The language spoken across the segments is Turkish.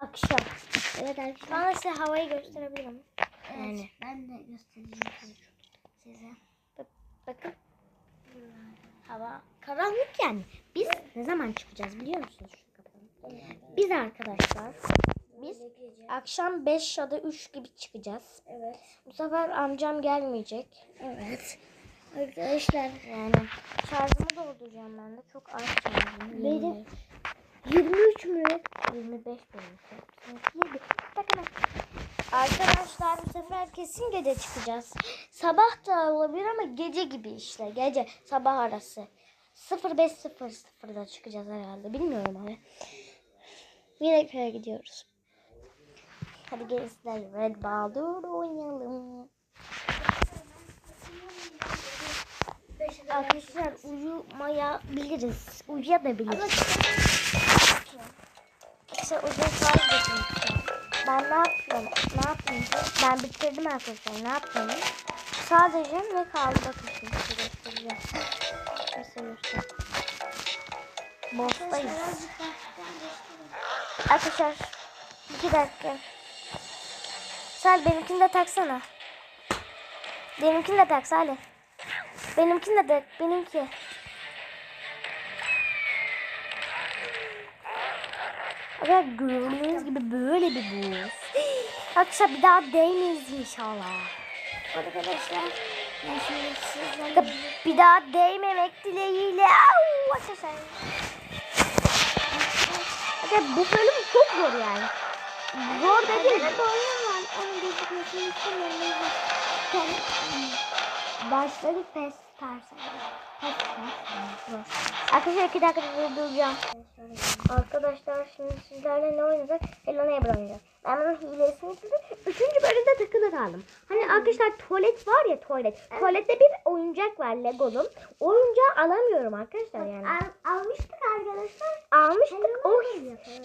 Akşam. Evet arkadaşlar. Bana size havayı gösterebilirim. Evet, Yani. ben de göstereceğim size. Bakın. Hava karanlık yani. Biz ne zaman çıkacağız biliyor musunuz? Şu? Biz arkadaşlar biz akşam 5 ya da 3 gibi çıkacağız. Evet. Bu sefer amcam gelmeyecek. Evet. Arkadaşlar Yani şarjımı dolduracağım ben de. Çok az şarjım. Benim- 23 mü? 25 benimki. Seninki yedi. Bakın. Arkadaşlar bu sefer kesin gece çıkacağız. Sabah da olabilir ama gece gibi işte. Gece sabah arası. 05.00'da çıkacağız herhalde. Bilmiyorum hani. Yine köye gidiyoruz. Hadi gelin sizlerle Red Baldur oynayalım. Arkadaşlar uyumayabiliriz. Uyuyabiliriz. İşte uzun şarj getirmiştim. Ben ne yapıyorum? Ne yapayım? Ben bitirdim arkadaşlar. Ne yapayım? Sadece ne kaldı bakın şimdi size göstereceğim. Nasıl göstereyim? Boss'tayız. Arkadaşlar iki dakika. Sal benimkini de taksana. Benimkini de tak Salih. Benimkini de tak. Benimki. Arkadaşlar gördüğünüz gibi böyle bir buz. Arkadaşlar bir daha değmeyiz inşallah. Arkadaşlar ben Bir daha değmemek dileğiyle. Au, arkadaşlar. Arkadaşlar bu bölüm çok zor yani. Zor dediğim başladık pes tersi. Arkadaşlar iki dakika durduracağım. Arkadaşlar şimdi sizlerle ne oynayacak? Hello Neighbor oynayacağız. Ben bunun hilesini sildim. Üçüncü bölümde takılı kaldım. Hani arkadaşlar tuvalet var ya tuvalet. Tuvalette bir oyuncak var Lego'nun. Oyuncağı alamıyorum arkadaşlar yani. Al, almıştık arkadaşlar. Almıştık o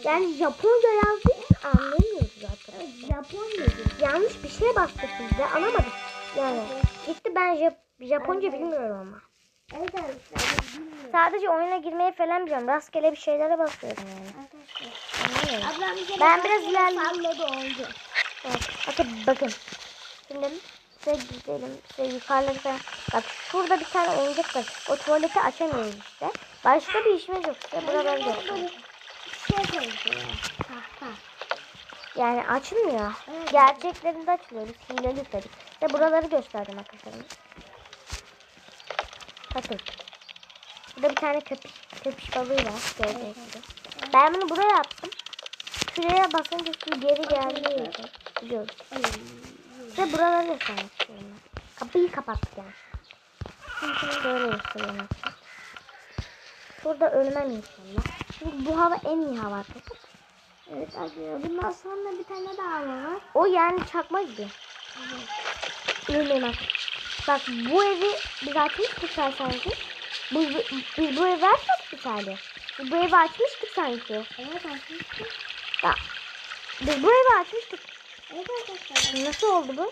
yani Japonca için anlamıyoruz zaten. Japonya. Yanlış bir şey bastık biz de alamadık. Yani gitti ben Jap- Japonca bilmiyorum ama. Bilmiyorum. Sadece oyuna girmeyi falan biliyorum. Rastgele bir şeylere basıyorum yani. Arkadaşlar. Ablam bize Ben bir biraz. Salladı oldu. Evet. Bakın bakın. Şimdi size gidelim. Size yukarıları falan. Bak şurada bir tane oyuncak var. O tuvaleti açamıyoruz işte. Başka bir işimiz yok. İşte buraları göstereyim. Şey. Tahta. Yani açılmıyor. Evet. Gerçeklerinde açılıyor. Biz hileli yükledik. İşte buraları gösterdim arkadaşlarım. Bakın. Burada bir tane köpüş, köpüş balığı var. Gördüğünüz gibi. Ben bunu buraya attım. Şuraya basınca su geri geldi. Biliyoruz. Ve buraları göstermek istiyorum. Kapıyı kapattık yani. Şimdi böyle gösteriyorum. arkadaşlar. Şurada ölmem inşallah. Çünkü bu hava en iyi hava arkadaşlar. Evet arkadaşlar. Bundan sonra bir tane daha hava var. O yani çakma gibi. Ölmeyeyim artık. Bak bu evi biz açmıştık sanki. Bu, biz bu evi açmadık sanki. Biz bu evi açmıştık sanki. Evet arkadaşlar. Ya, biz bu evi açmıştık. Evet arkadaşlar. Nasıl oldu bu?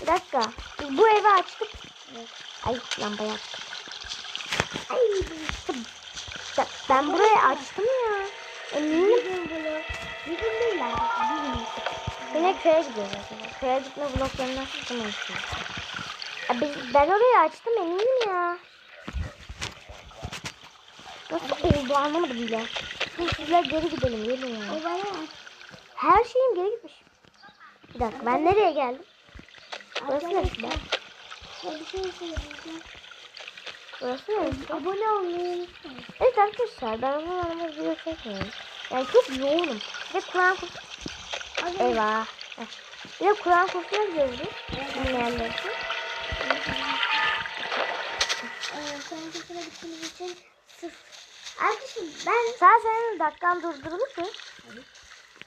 Bir dakika. Biz bu evi açtık. Ay lamba yaktı. Ay ben, ben burayı açtım ya. Eminim. Bunu. Bugün değil arkadaşlar. Bugün. Yine köye gidiyoruz. Köye gitme bloklarından çıkmamışsın. Ya biz, ben orayı açtım eminim ya. Nasıl oldu anlamadım bile. Şimdi sizler geri gidelim gelin ya. Bana Her şeyim geri gitmiş. Bir dakika ben nereye geldim? Burası neresi? bir şey. Burası neresi? Abone olmayı. Evet arkadaşlar ben uzun zamandır video çekmiyorum. Yani çok yoğunum. Bir de Kur'an kursu. Eyvah. Bir de Kur'an kursuna gidiyoruz biz. Bilmeyenler için. İçin sırf. Arkadaşlar ben Sen senin dakikan durdurulur mu?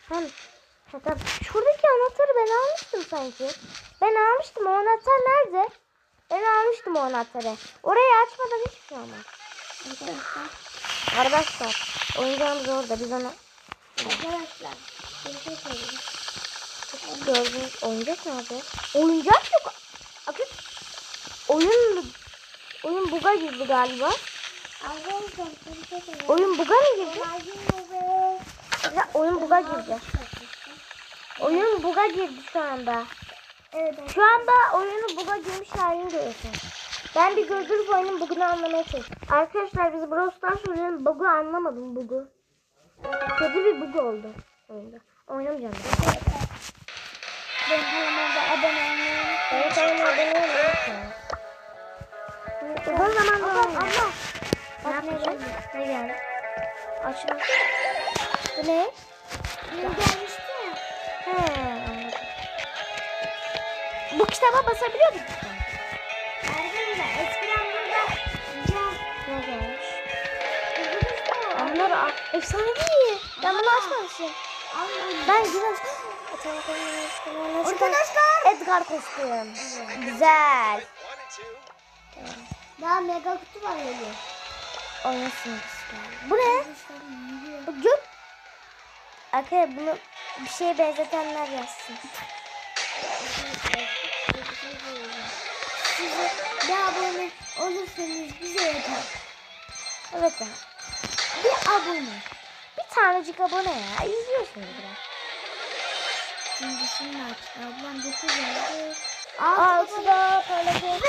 Sen Ha, tabii. Şuradaki anahtarı ben almıştım sanki. Ben almıştım. O anahtar nerede? Ben almıştım o anahtarı. Orayı açmadan hiçbir şey olmaz. Arkadaşlar oyuncağımız orada. Biz onu Arkadaşlar. Bir şey söyleyeyim. gördüğünüz oyuncak nerede? Oyuncak yok. Oyun oyun buga girdi galiba. Oyun buga mı girdi? Ya, oyun buga girdi. Oyun buga girdi şu anda. Evet. Şu anda oyunun buga girmiş halini görüyorsun. Ben bir gördürüp oyunun bugunu anlamaya çalışıyorum. Arkadaşlar biz Brawl Stars oyunun bugu anlamadım bugu. Kötü bir bug oldu oyunda. Oynamayacağım ben. Ben Ne geldi? Açma. Bu ne? Ne gelmişti ya? He anladım. Bu kitaba basabiliyor musun? Arkadaşlar eskiden burada cam Ne gelmiş? Onlar a- efsanevi. Ben bunu açmamışım. Ben güzel. Arkadaşlar. Edgar kostüm. Güzel. Daha mega kutu var öyle. Oynasın güzel. Bu ne? Bu gök. Arkadaşlar bunu bir şeye benzetenler yazsın. Size bir abone olursanız bize yeter. Evet ya. Bir abone. Bir tanecik abone ya. İzliyorsunuz biraz. İkincisini aç. Ablam 9 oldu. Altıda parladı.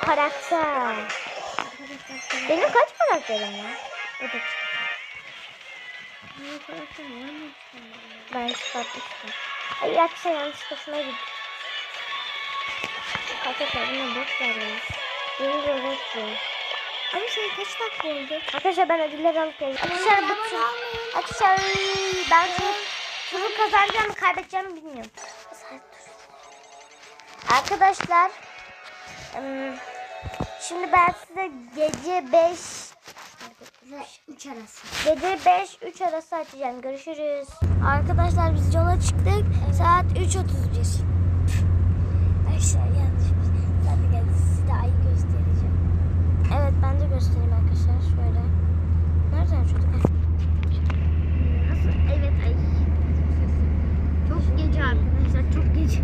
Karakter. Benim kaç karakterim var? O da ben çıkartmıştım. Ay akşam yanlış hoşuma gitti. Arkadaşlar bunu boş ver ya. Yeni bir boş ver. Ama sen kaç dakika oldu? Arkadaşlar ben ödülleri alıp geleceğim. Arkadaşlar bu tur... Arkadaşlar ben turu, turu kazanacağımı kaybedeceğimi bilmiyorum. Arkadaşlar şimdi ben size gece 5 Ve 3 arası. Gece 5 3 arası açacağım. Görüşürüz. Arkadaşlar biz yola çıktık. Saat 3.31. Arkadaşlar yanlış. Zaten size de ayı göstereceğim. Evet ben de göstereyim arkadaşlar şöyle. Nereden çocuk? Nasıl? Evet ay. Çok gece arkadaşlar çok gece.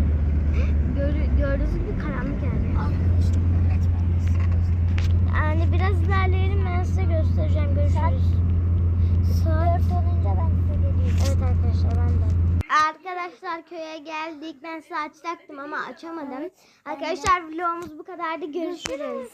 Gör, gördüğünüz gibi karanlık yani. Arkadaşlar evet ben de size göstereyim. Yani biraz ilerleyelim ben size göstereceğim. Görüşürüz. Saat 4 olunca ben size geliyorum. Evet arkadaşlar ben de. Arkadaşlar köye geldik. Ben size açacaktım ama açamadım. Arkadaşlar vlogumuz bu kadardı. Görüşürüz.